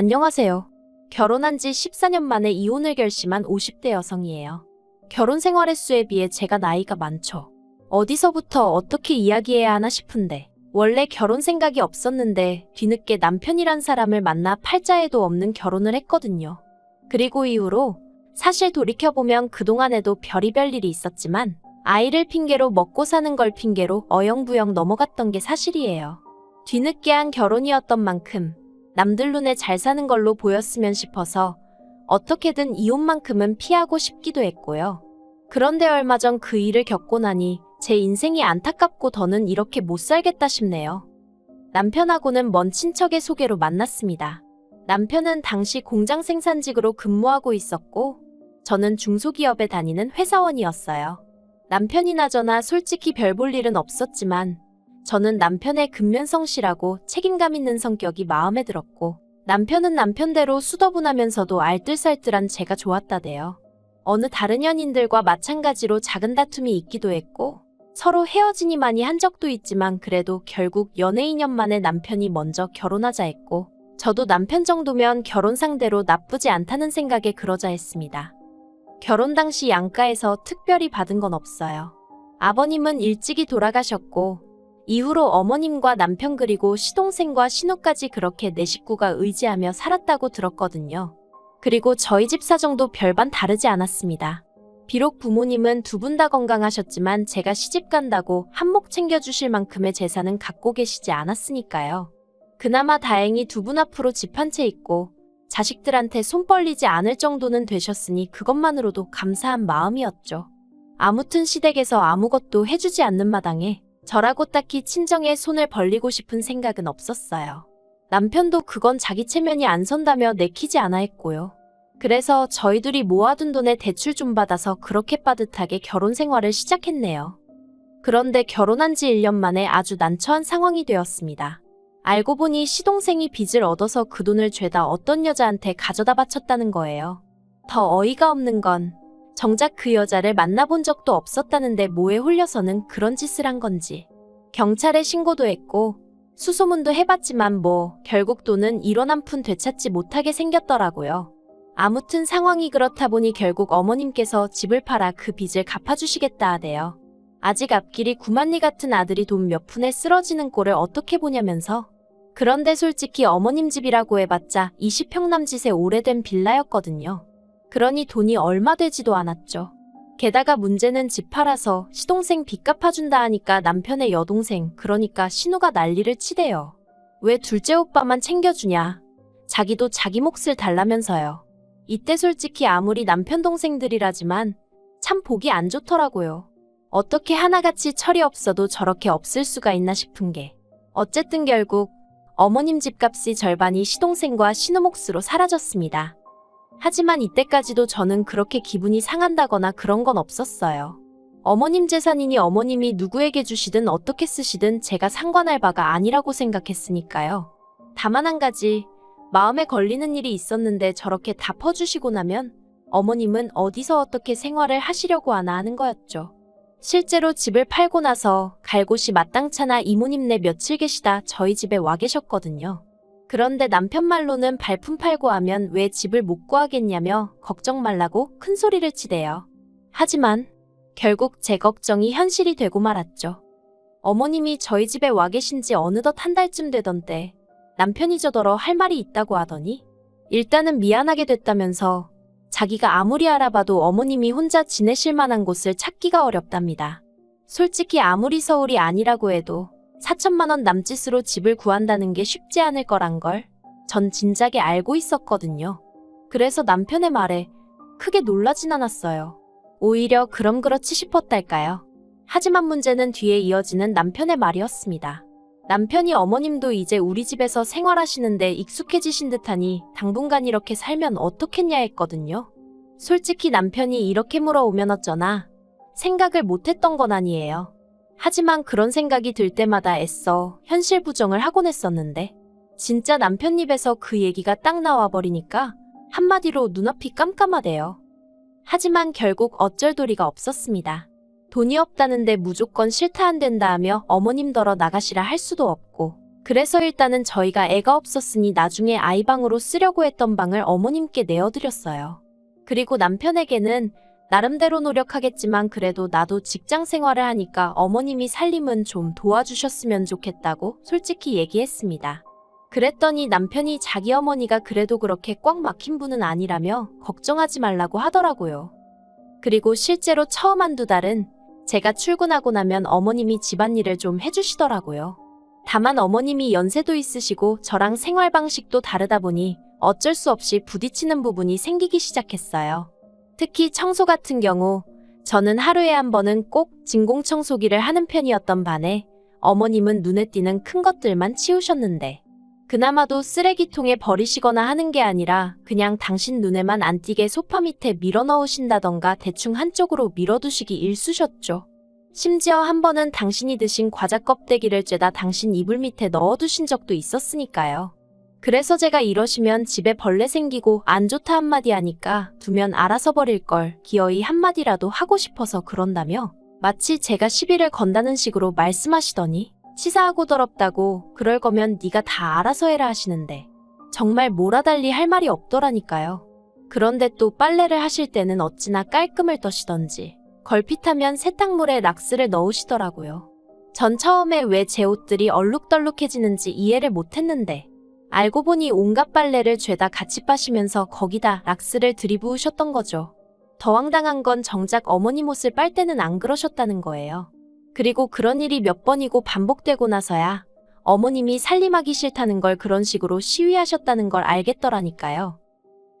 안녕하세요. 결혼한 지 14년 만에 이혼을 결심한 50대 여성이에요. 결혼 생활 횟수에 비해 제가 나이가 많죠. 어디서부터 어떻게 이야기해야 하나 싶은데 원래 결혼 생각이 없었는데 뒤늦게 남편이란 사람을 만나 팔자에도 없는 결혼을 했거든요. 그리고 이후로 사실 돌이켜보면 그동안에도 별의별 일이 있었지만 아이를 핑계로 먹고 사는 걸 핑계로 어영부영 넘어갔던 게 사실이에요. 뒤늦게 한 결혼이었던 만큼 남들 눈에 잘 사는 걸로 보였으면 싶어서 어떻게든 이혼만큼은 피하고 싶기도 했고요. 그런데 얼마 전 그 일을 겪고 나니 제 인생이 안타깝고 더는 이렇게 못 살겠다 싶네요. 남편하고는 먼 친척의 소개로 만났습니다. 남편은 당시 공장 생산직으로 근무하고 있었고, 저는 중소기업에 다니는 회사원이었어요. 남편이나 저나 솔직히 별 볼 일은 없었지만, 저는 남편의 근면성실하고 책임감 있는 성격이 마음에 들었고, 남편은 남편대로 수더분하면서도 알뜰살뜰한 제가 좋았다대요. 어느 다른 연인들과 마찬가지로 작은 다툼이 있기도 했고, 서로 헤어지니 많이 한 적도 있지만 그래도 결국 연애 2년 만에 남편이 먼저 결혼하자 했고, 저도 남편 정도면 결혼 상대로 나쁘지 않다는 생각에 그러자 했습니다. 결혼 당시 양가에서 특별히 받은 건 없어요. 아버님은 일찍이 돌아가셨고, 이후로 어머님과 남편 그리고 시동생과 신우까지 그렇게 내 식구가 의지하며 살았다고 들었거든요. 그리고 저희 집 사정도 별반 다르지 않았습니다. 비록 부모님은 두 분 다 건강하셨지만 제가 시집 간다고 한몫 챙겨주실 만큼의 재산은 갖고 계시지 않았으니까요. 그나마 다행히 두 분 앞으로 집 한 채 있고 자식들한테 손 벌리지 않을 정도는 되셨으니 그것만으로도 감사한 마음이었죠. 아무튼 시댁에서 아무것도 해주지 않는 마당에 저라고 딱히 친정에 손을 벌리고 싶은 생각은 없었어요. 남편도 그건 자기 체면이 안 선다며 내키지 않아 했고요. 그래서 저희들이 모아둔 돈에 대출 좀 받아서 그렇게 빠듯하게 결혼 생활을 시작했네요. 그런데 결혼한 지 1년 만에 아주 난처한 상황이 되었습니다. 알고 보니 시동생이 빚을 얻어서 그 돈을 죄다 어떤 여자한테 가져다 바쳤다는 거예요. 더 어이가 없는 건 정작 그 여자를 만나본 적도 없었다는데 뭐에 홀려서는 그런 짓을 한 건지. 경찰에 신고도 했고 수소문도 해봤지만 뭐 결국 돈은 1원 한 푼 되찾지 못하게 생겼더라고요. 아무튼 상황이 그렇다 보니 결국 어머님께서 집을 팔아 그 빚을 갚아주시겠다 하대요. 아직 앞길이 구만리 같은 아들이 돈 몇 푼에 쓰러지는 꼴을 어떻게 보냐면서. 그런데 솔직히 어머님 집이라고 해봤자 20평 남짓의 오래된 빌라였거든요. 그러니 돈이 얼마 되지도 않았죠. 게다가 문제는 집 팔아서 시동생 빚 갚아준다 하니까 남편의 여동생, 그러니까 신우가 난리를 치대요. 왜 둘째 오빠만 챙겨주냐? 자기도 자기 몫을 달라면서요. 이때 솔직히 아무리 남편 동생들이라지만 참 보기 안 좋더라고요. 어떻게 하나같이 철이 없어도 저렇게 없을 수가 있나 싶은 게. 어쨌든 결국 어머님 집값이 절반이 시동생과 신우 몫으로 사라졌습니다. 하지만 이때까지도 저는 그렇게 기분이 상한다거나 그런 건 없었어요. 어머님 재산이니 어머님이 누구에게 주시든 어떻게 쓰시든 제가 상관할 바가 아니라고 생각했으니까요. 다만 한 가지, 마음에 걸리는 일이 있었는데 저렇게 다 퍼주시고 나면 어머님은 어디서 어떻게 생활을 하시려고 하나 하는 거였죠. 실제로 집을 팔고 나서 갈 곳이 마땅찮아 이모님네 며칠 계시다 저희 집에 와 계셨거든요. 그런데 남편 말로는 발품 팔고 하면 왜 집을 못 구하겠냐며 걱정 말라고 큰 소리를 치대요. 하지만 결국 제 걱정이 현실이 되고 말았죠. 어머님이 저희 집에 와 계신 지 어느덧 한 달쯤 되던데 남편이 저더러 할 말이 있다고 하더니 일단은 미안하게 됐다면서 자기가 아무리 알아봐도 어머님이 혼자 지내실 만한 곳을 찾기가 어렵답니다. 솔직히 아무리 서울이 아니라고 해도 4천만 원 남짓으로 집을 구한다는 게 쉽지 않을 거란 걸 전 진작에 알고 있었거든요. 그래서 남편의 말에 크게 놀라진 않았어요. 오히려 그럼 그렇지 싶었달까요. 하지만 문제는 뒤에 이어지는 남편의 말이었습니다. 남편이 어머님도 이제 우리 집에서 생활하시는데 익숙해지신 듯하니 당분간 이렇게 살면 어떻겠냐 했거든요. 솔직히 남편이 이렇게 물어오면 어쩌나 생각을 못했던 건 아니에요. 하지만 그런 생각이 들 때마다 애써 현실 부정을 하곤 했었는데 진짜 남편 입에서 그 얘기가 딱 나와버리니까 한마디로 눈앞이 깜깜하대요. 하지만 결국 어쩔 도리가 없었습니다. 돈이 없다는데 무조건 싫다 안 된다 하며 어머님더러 나가시라 할 수도 없고 그래서 일단은 저희가 애가 없었으니 나중에 아이 방으로 쓰려고 했던 방을 어머님께 내어드렸어요. 그리고 남편에게는 나름대로 노력하겠지만 그래도 나도 직장 생활을 하니까 어머님이 살림은 좀 도와주셨으면 좋겠다고 솔직히 얘기했습니다. 그랬더니 남편이 자기 어머니가 그래도 그렇게 꽉 막힌 분은 아니라며 걱정하지 말라고 하더라고요. 그리고 실제로 처음 한두 달은 제가 출근하고 나면 어머님이 집안일을 좀 해주시더라고요. 다만 어머님이 연세도 있으시고 저랑 생활 방식도 다르다 보니 어쩔 수 없이 부딪히는 부분이 생기기 시작했어요. 특히 청소 같은 경우 저는 하루에 한 번은 꼭 진공 청소기를 하는 편이었던 반에 어머님은 눈에 띄는 큰 것들만 치우셨는데 그나마도 쓰레기통에 버리시거나 하는 게 아니라 그냥 당신 눈에만 안 띄게 소파 밑에 밀어 넣으신다던가 대충 한쪽으로 밀어두시기 일쑤셨죠. 심지어 한 번은 당신이 드신 과자 껍데기를 쬐다 당신 이불 밑에 넣어두신 적도 있었으니까요. 그래서 제가 이러시면 집에 벌레 생기고 안 좋다 한마디 하니까 두면 알아서 버릴 걸 기어이 한마디라도 하고 싶어서 그런다며 마치 제가 시비를 건다는 식으로 말씀하시더니 치사하고 더럽다고 그럴 거면 네가 다 알아서 해라 하시는데 정말 몰아달리 할 말이 없더라니까요. 그런데 또 빨래를 하실 때는 어찌나 깔끔을 떠시던지 걸핏하면 세탁물에 락스를 넣으시더라고요. 전 처음에 왜 제 옷들이 얼룩덜룩해지는지 이해를 못했는데 알고 보니 온갖 빨래를 죄다 같이 빠시면서 거기다 락스를 들이부으셨던 거죠. 더 황당한 건 정작 어머님 옷을 빨 때는 안 그러셨다는 거예요. 그리고 그런 일이 몇 번이고 반복되고 나서야 어머님이 살림하기 싫다는 걸 그런 식으로 시위하셨다는 걸 알겠더라니까요.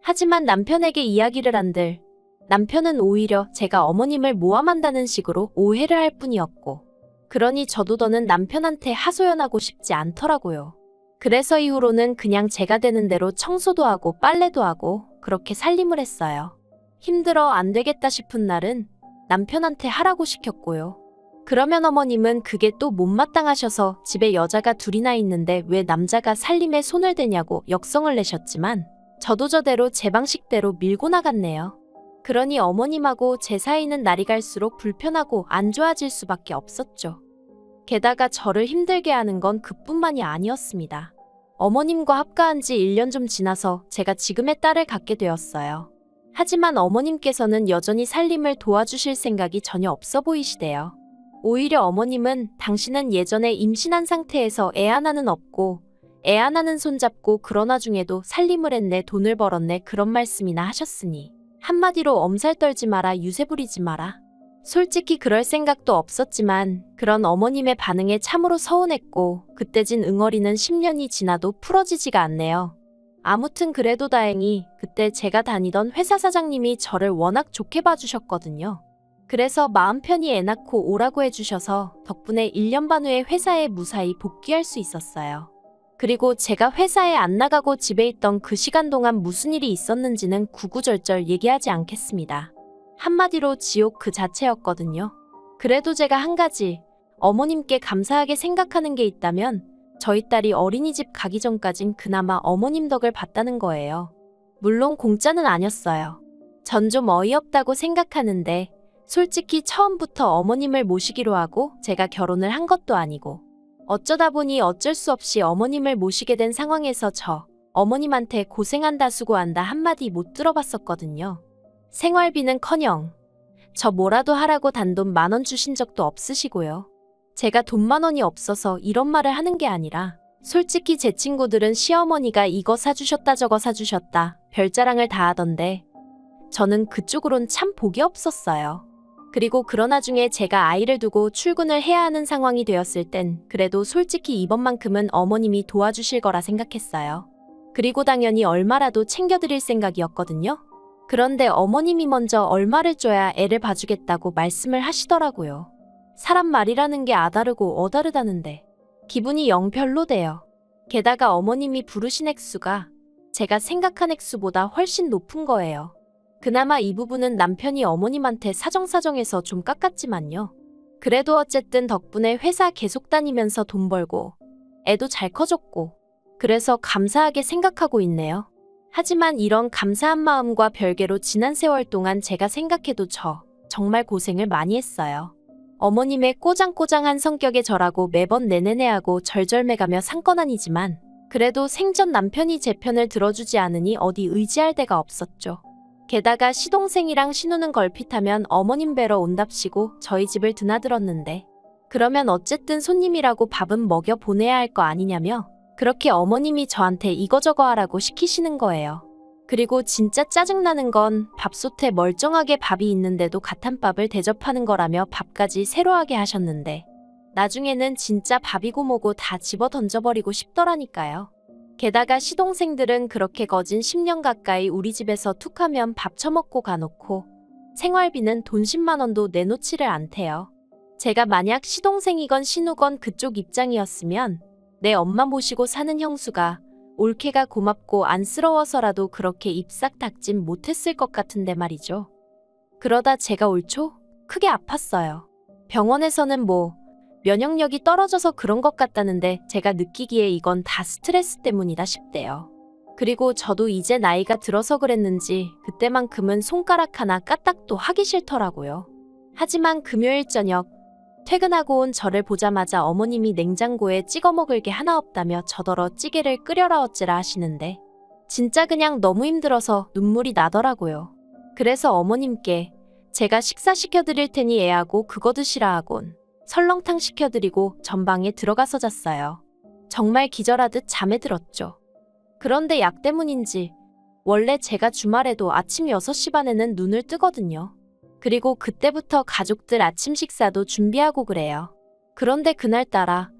하지만 남편에게 이야기를 한들 남편은 오히려 제가 어머님을 모함한다는 식으로 오해를 할 뿐이었고 그러니 저도 더는 남편한테 하소연하고 싶지 않더라고요. 그래서 이후로는 그냥 제가 되는 대로 청소도 하고 빨래도 하고 그렇게 살림을 했어요. 힘들어 안 되겠다 싶은 날은 남편한테 하라고 시켰고요. 그러면 어머님은 그게 또 못마땅하셔서 집에 여자가 둘이나 있는데 왜 남자가 살림에 손을 대냐고 역성을 내셨지만 저도 저대로 제 방식대로 밀고 나갔네요. 그러니 어머님하고 제 사이는 날이 갈수록 불편하고 안 좋아질 수밖에 없었죠. 게다가 저를 힘들게 하는 건 그뿐만이 아니었습니다. 어머님과 합가한 지 1년 좀 지나서 제가 지금의 딸을 갖게 되었어요. 하지만 어머님께서는 여전히 살림을 도와주실 생각이 전혀 없어 보이시대요. 오히려 어머님은 당신은 예전에 임신한 상태에서 애 하나는 없고 애 하나는 손잡고 그런 와중에도 살림을 했네 돈을 벌었네 그런 말씀이나 하셨으니 한마디로 엄살 떨지 마라 유세 부리지 마라. 솔직히 그럴 생각도 없었지만 그런 어머님의 반응에 참으로 서운했고 그때 진 응어리는 10년이 지나도 풀어지지가 않네요. 아무튼 그래도 다행히 그때 제가 다니던 회사 사장님이 저를 워낙 좋게 봐주셨거든요. 그래서 마음 편히 애 낳고 오라고 해주셔서 덕분에 1년 반 후에 회사에 무사히 복귀할 수 있었어요. 그리고 제가 회사에 안 나가고 집에 있던 그 시간 동안 무슨 일이 있었는지는 구구절절 얘기하지 않겠습니다. 한마디로 지옥 그 자체였거든요. 그래도 제가 한 가지 어머님께 감사하게 생각하는 게 있다면 저희 딸이 어린이집 가기 전까진 그나마 어머님 덕을 봤다는 거예요. 물론 공짜는 아니었어요. 전 좀 어이없다고 생각하는데 솔직히 처음부터 어머님을 모시기로 하고 제가 결혼을 한 것도 아니고 어쩌다 보니 어쩔 수 없이 어머님을 모시게 된 상황에서 저 어머님한테 고생한다 수고한다 한마디 못 들어봤었거든요. 생활비는 커녕 저 뭐라도 하라고 단돈 만 원 주신 적도 없으시고요. 제가 돈 만 원이 없어서 이런 말을 하는 게 아니라 솔직히 제 친구들은 시어머니가 이거 사주셨다 저거 사주셨다 별자랑을 다 하던데 저는 그쪽으론 참 복이 없었어요. 그리고 그런 와중에 제가 아이를 두고 출근을 해야 하는 상황이 되었을 땐 그래도 솔직히 이번만큼은 어머님이 도와주실 거라 생각했어요. 그리고 당연히 얼마라도 챙겨드릴 생각이었거든요. 그런데 어머님이 먼저 얼마를 줘야 애를 봐주겠다고 말씀을 하시더라고요. 사람 말이라는 게 아다르고 어다르다는데 기분이 영 별로돼요. 게다가 어머님이 부르신 액수가 제가 생각한 액수보다 훨씬 높은 거예요. 그나마 이 부분은 남편이 어머님한테 사정사정해서 좀 깎았지만요. 그래도 어쨌든 덕분에 회사 계속 다니면서 돈 벌고 애도 잘 커졌고 그래서 감사하게 생각하고 있네요. 하지만 이런 감사한 마음과 별개로 지난 세월 동안 제가 생각해도 저 정말 고생을 많이 했어요. 어머님의 꼬장꼬장한 성격에 절하고 매번 내내내하고 절절매가며 상건 아니지만 그래도 생전 남편이 제 편을 들어주지 않으니 어디 의지할 데가 없었죠. 게다가 시동생이랑 신우는 걸핏하면 어머님 뵈러 온답시고 저희 집을 드나들었는데 그러면 어쨌든 손님이라고 밥은 먹여 보내야 할 거 아니냐며 그렇게 어머님이 저한테 이거저거 하라고 시키시는 거예요. 그리고 진짜 짜증나는 건 밥솥에 멀쩡하게 밥이 있는데도 갓한밥을 대접하는 거라며 밥까지 새로 하게 하셨는데 나중에는 진짜 밥이고 뭐고 다 집어 던져버리고 싶더라니까요. 게다가 시동생들은 그렇게 거진 10년 가까이 우리 집에서 툭 하면 밥 처먹고 가놓고 생활비는 돈 10만 원도 내놓지를 않대요. 제가 만약 시동생이건 신우건 그쪽 입장이었으면 내 엄마 모시고 사는 형수가 올케가 고맙고 안쓰러워서라도 그렇게 입싹 닥진 못했을 것 같은데 말이죠. 그러다 제가 올 초 크게 아팠어요. 병원에서는 뭐 면역력이 떨어져서 그런 것 같다는데 제가 느끼기에 이건 다 스트레스 때문이다 싶대요. 그리고 저도 이제 나이가 들어서 그랬는지 그때만큼은 손가락 하나 까딱도 하기 싫더라고요. 하지만 금요일 저녁 퇴근하고 온 저를 보자마자 어머님이 냉장고에 찍어 먹을 게 하나 없다며 저더러 찌개를 끓여라 어찌라 하시는데 진짜 그냥 너무 힘들어서 눈물이 나더라고요. 그래서 어머님께 제가 식사 시켜드릴 테니 애하고 그거 드시라 하곤 설렁탕 시켜드리고 전방에 들어가서 잤어요. 정말 기절하듯 잠에 들었죠. 그런데 약 때문인지 원래 제가 주말에도 아침 6시 반에는 눈을 뜨거든요. 그리고 그때부터 가족들 아침 식사도 준비하고 그래요. 그런데 그날따라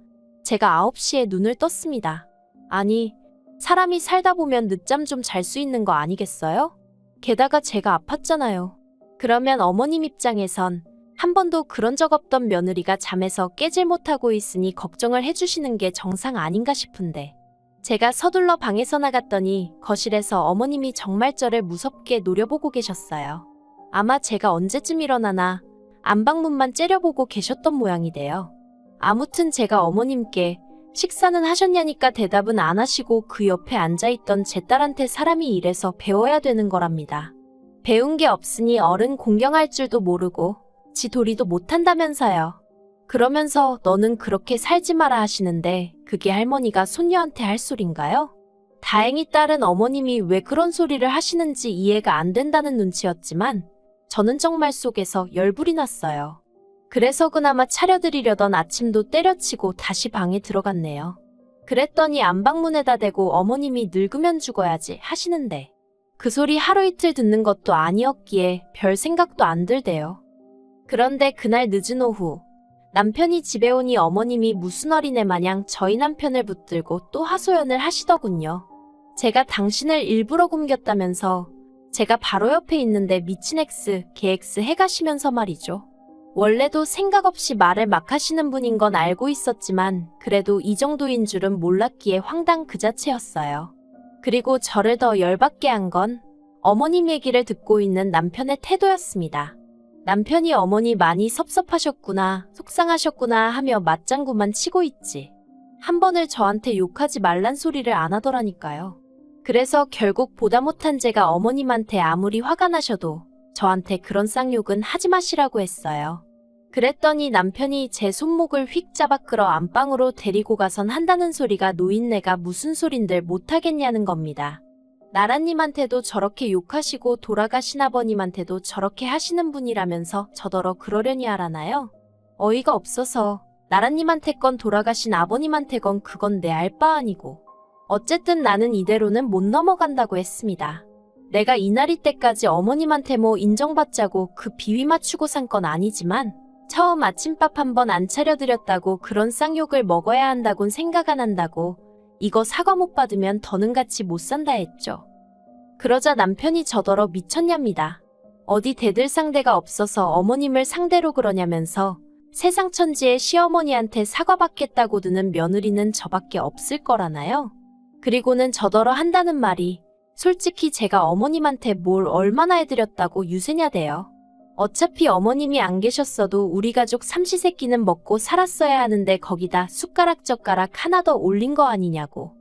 제가 9시에 눈을 떴습니다. 아니, 사람이 살다 보면 늦잠 좀 잘 수 있는 거 아니겠어요? 게다가 제가 아팠잖아요. 그러면 어머님 입장에선 한 번도 그런 적 없던 며느리가 잠에서 깨질 못하고 있으니 걱정을 해주시는 게 정상 아닌가 싶은데 제가 서둘러 방에서 나갔더니 거실에서 어머님이 정말 저를 무섭게 노려보고 계셨어요. 아마 제가 언제쯤 일어나나 안방문만 째려보고 계셨던 모양이 돼요. 아무튼 제가 어머님께 식사는 하셨냐니까 대답은 안 하시고 그 옆에 앉아있던 제 딸한테 사람이 이래서 배워야 되는 거랍니다. 배운 게 없으니 어른 공경할 줄도 모르고 지 도리도 못한다면서요. 그러면서 너는 그렇게 살지 마라 하시는데 그게 할머니가 손녀한테 할 소린가요? 다행히 딸은 어머님이 왜 그런 소리를 하시는지 이해가 안 된다는 눈치였지만 저는 정말 속에서 열불이 났어요. 그래서 그나마 차려드리려던 아침도 때려치고 다시 방에 들어갔네요. 그랬더니 안방문에다 대고 어머님이 늙으면 죽어야지 하시는데 그 소리 하루 이틀 듣는 것도 아니었기에 별 생각도 안 들대요. 그런데 그날 늦은 오후 남편이 집에 오니 어머님이 무슨 어린애 마냥 저희 남편을 붙들고 또 하소연을 하시더군요. 제가 당신을 일부러 굶겼다면서 제가 바로 옆에 있는데 미친 X, 개 X 해가시면서 말이죠. 원래도 생각 없이 말을 막 하시는 분인 건 알고 있었지만 그래도 이 정도인 줄은 몰랐기에 황당 그 자체였어요. 그리고 저를 더 열받게 한 건 어머님 얘기를 듣고 있는 남편의 태도였습니다. 남편이 어머니 많이 섭섭하셨구나, 속상하셨구나 하며 맞장구만 치고 있지. 한 번을 저한테 욕하지 말란 소리를 안 하더라니까요. 그래서 결국 보다 못한 제가 어머님한테 아무리 화가 나셔도 저한테 그런 쌍욕은 하지 마시라고 했어요. 그랬더니 남편이 제 손목을 휙 잡아 끌어 안방으로 데리고 가선 한다는 소리가 노인네가 무슨 소린들 못하겠냐는 겁니다. 나라님한테도 저렇게 욕하시고 돌아가신 아버님한테도 저렇게 하시는 분이라면서 저더러 그러려니 알아나요? 어이가 없어서 나라님한테 건 돌아가신 아버님한테 건 그건 내 알 바 아니고 어쨌든 나는 이대로는 못 넘어간다고 했습니다. 내가 이날이 때까지 어머님한테 뭐 인정받자고 그 비위 맞추고 산 건 아니지만 처음 아침밥 한 번 안 차려드렸다고 그런 쌍욕을 먹어야 한다곤 생각 안 한다고 이거 사과 못 받으면 더는 같이 못 산다 했죠. 그러자 남편이 저더러 미쳤냐입니다. 어디 대들 상대가 없어서 어머님을 상대로 그러냐면서 세상 천지의 시어머니한테 사과받겠다고 드는 며느리는 저밖에 없을 거라나요? 그리고는 저더러 한다는 말이 솔직히 제가 어머님한테 뭘 얼마나 해드렸다고 유세냐 돼요. 어차피 어머님이 안 계셨어도 우리 가족 삼시세끼는 먹고 살았어야 하는데 거기다 숟가락 젓가락 하나 더 올린 거 아니냐고.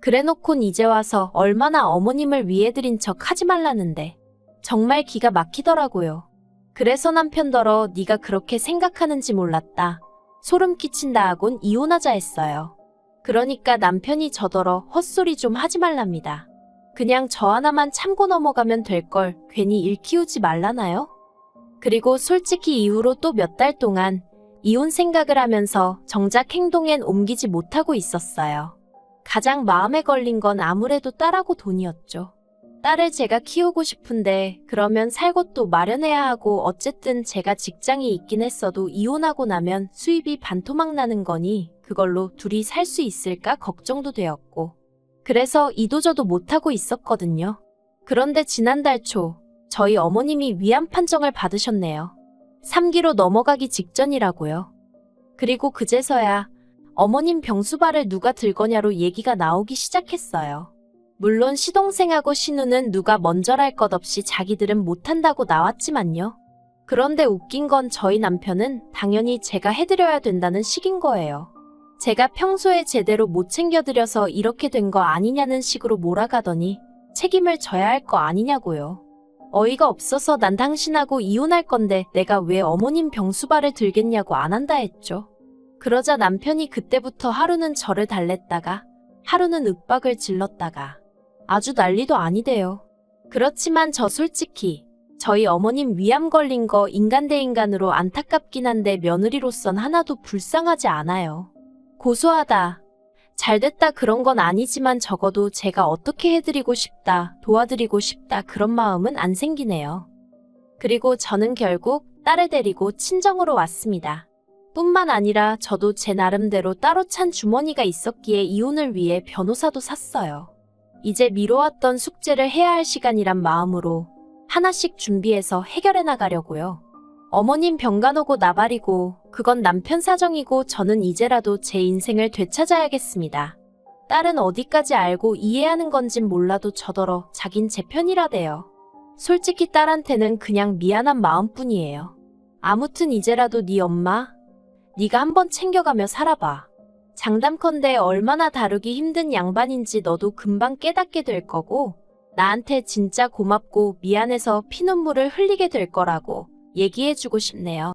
그래놓곤 이제 와서 얼마나 어머님을 위해 드린 척 하지 말라는데. 정말 기가 막히더라고요. 그래서 남편더러 네가 그렇게 생각하는지 몰랐다. 소름 끼친다 하곤 이혼하자 했어요. 그러니까 남편이 저더러 헛소리 좀 하지 말랍니다. 그냥 저 하나만 참고 넘어가면 될 걸 괜히 일 키우지 말라나요? 그리고 솔직히 이후로 또 몇 달 동안 이혼 생각을 하면서 정작 행동엔 옮기지 못하고 있었어요. 가장 마음에 걸린 건 아무래도 딸하고 돈이었죠. 딸을 제가 키우고 싶은데 그러면 살 곳도 마련해야 하고 어쨌든 제가 직장이 있긴 했어도 이혼하고 나면 수입이 반토막 나는 거니 그걸로 둘이 살 수 있을까 걱정도 되었고 그래서 이도저도 못하고 있었거든요. 그런데 지난달 초 저희 어머님이 위암 판정을 받으셨네요. 3기로 넘어가기 직전이라고요. 그리고 그제서야 어머님 병수발을 누가 들거냐로 얘기가 나오기 시작했어요. 물론 시동생하고 신우는 누가 먼저랄 것 없이 자기들은 못한다고 나왔지만요. 그런데 웃긴 건 저희 남편은 당연히 제가 해드려야 된다는 식인 거예요. 제가 평소에 제대로 못 챙겨드려서 이렇게 된 거 아니냐는 식으로 몰아가더니 책임을 져야 할 거 아니냐고요. 어이가 없어서 난 당신하고 이혼할 건데 내가 왜 어머님 병수발을 들겠냐고 안 한다 했죠. 그러자 남편이 그때부터 하루는 저를 달랬다가 하루는 윽박을 질렀다가 아주 난리도 아니대요. 그렇지만 저 솔직히 저희 어머님 위암 걸린 거 인간 대 인간으로 안타깝긴 한데 며느리로선 하나도 불쌍하지 않아요. 고소하다. 잘 됐다 그런 건 아니지만 적어도 제가 어떻게 해드리고 싶다, 도와드리고 싶다 그런 마음은 안 생기네요. 그리고 저는 결국 딸을 데리고 친정으로 왔습니다. 뿐만 아니라 저도 제 나름대로 따로 찬 주머니가 있었기에 이혼을 위해 변호사도 샀어요. 이제 미뤄왔던 숙제를 해야 할 시간이란 마음으로 하나씩 준비해서 해결해 나가려고요. 어머님 병간 오고 나발이고 그건 남편 사정이고 저는 이제라도 제 인생을 되찾아야겠습니다. 딸은 어디까지 알고 이해하는 건진 몰라도 저더러 자긴 제 편이라대요. 솔직히 딸한테는 그냥 미안한 마음뿐이에요. 아무튼 이제라도 네 엄마, 네가 한번 챙겨가며 살아봐. 장담컨대 얼마나 다루기 힘든 양반인지 너도 금방 깨닫게 될 거고 나한테 진짜 고맙고 미안해서 피눈물을 흘리게 될 거라고 얘기해주고 싶네요.